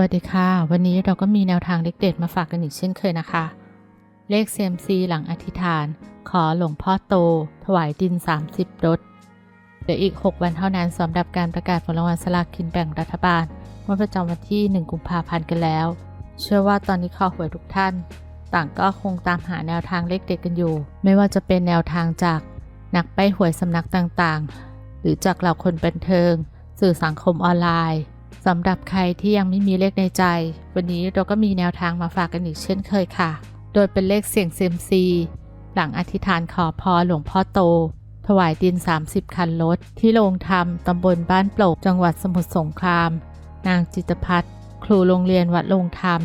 วัสดีค่ะ วันนี้เราก็มีแนวทางเล็กเด็ดมาฝากกันอีกเช่นเคยนะคะ เลข CMC หลังอธิษฐาน ขอหลวงพ่อโต ถวายดิน 30รถเหลืออีก 6 วันเท่านั้นสำหรับการประกาศผลรางวัลสลากกินแบ่งรัฐบาลเมื่อประจำวันที่ 1 กุมภาพันธ์กันแล้ว เชื่อว่าตอนนี้ข้อหวยทุกท่าน ต่างก็คงตามหาแนวทางเลขเด็ดกันอยู่ ไม่ว่าจะเป็นแนวทางจากนักไปหวยสำนักต่างๆ หรือจากเหล่าคนบันเทิง สื่อสังคมออนไลน์ สำหรับใครที่ยังไม่มีเลขในใจ วันนี้เราก็มีแนวทางมาฝากกันอีกเช่นเคยค่ะ โดยเป็นเลขเสี่ยงเซมซี หลังอธิษฐานขอพรหลวงพ่อโต ถวายดิน 30 คันรถที่โรงธรรมตำบลบ้านโปลกจังหวัดสมุทรสงคราม นางจิตพัฒน์ครูโรงเรียนวัดโรงธรรม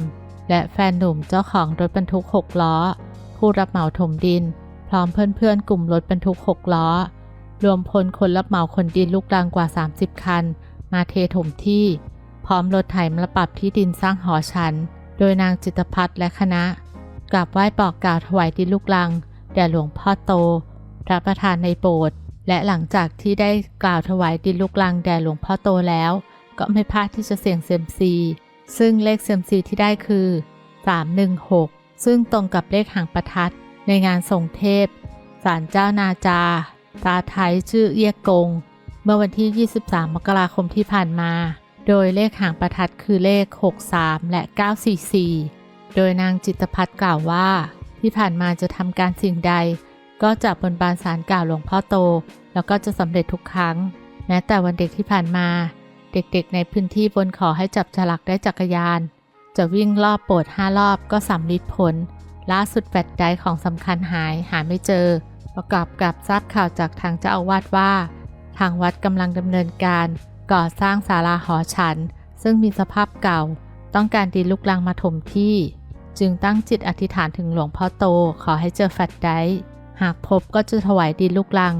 และแฟนหนุ่มเจ้าของรถบรรทุก 6 ล้อ ผู้รับเหมาถมดิน พร้อมเพื่อนๆ กลุ่มรถบรรทุก 6 ล้อ รวมพลคนรับเหมาคนดินลูกรังกว่า 30 คัน มาเทถมที่ พร้อมรถไถมาปรับที่ดินสร้างหอฉัน โดยนางจิตรพัฒน์และคณะกราบไหว้บอกกล่าวถวายดินลูกลัง แด่หลวงพ่อโตพระประธานในโบสถ์และหลังจากที่ได้กล่าวถวายดินลูกลังแด่หลวงพ่อโตแล้ว ก็ไม่พลาดที่จะเสี่ยงเซยมซี ซึ่งเลขเซยมซีที่ได้คือ 316 ซึ่งตรงกับเลขหางประทัดในงานส่งเทพศาลเจ้านาจา ตาไทยชื่อเอียกง เมื่อวันที่ 23 มกราคมที่ผ่านมา โดยเลขหางประทัดคือเลข 63 และ 944 โดยนางจิตพัฒน์กล่าวว่า ที่ผ่านมาจะทำการสิ่งใด ก็จะบนบานสารกล่าวหลวงพ่อโต แล้วก็จะสำเร็จทุกครั้ง แม้แต่วันเด็กที่ผ่านมา เด็กๆ ในพื้นที่บนขอให้จับฉลากได้จักรยาน จะวิ่งรอบโบสถ์5รอบก็สำลิดผล ล่าสุดแบตไดของสำคัญหายหาไม่เจอ ประกอบกับทราบข่าวจากทางเจ้าอาวาสว่า ทางวัดกำลังดำเนินการก่อสร้างศาลาหอฉัน ซึ่งมีสภาพเก่า ต้องการดินลูกลังมาถมที่ จึงตั้งจิตอธิษฐานถึงหลวงพ่อโตขอให้เจอแฟตไดร์หากพบก็จะถวายดินลูกลัง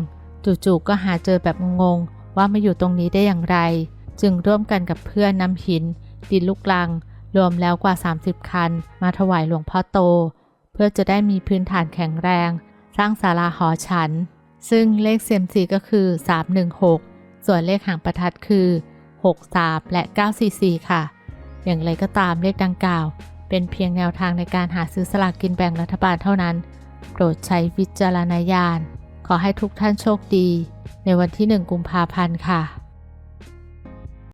จู่ๆก็หาเจอแบบงงๆว่ามาอยู่ตรงนี้ได้อย่างไร จึงร่วมกันกับเพื่อนนำหิน ดินลูกลัง รวมแล้วกว่า 30 คัน มาถวายหลวงพ่อโต เพื่อจะได้มีพื้นฐานแข็งแรง สร้างศาลาหอฉัน ซึ่งเลขเซียมซีก็คือ 316 ส่วนเลขหางประทัดคือ 63 และ 944 ค่ะ อย่างไรก็ตามเลขดังกล่าว เป็นเพียงแนวทางในการหาซื้อสลากกินแบ่งรัฐบาลเท่านั้น โปรดใช้วิจารณญาณ ขอให้ทุกท่านโชคดี ในวันที่ 1 กุมภาพันธ์ค่ะ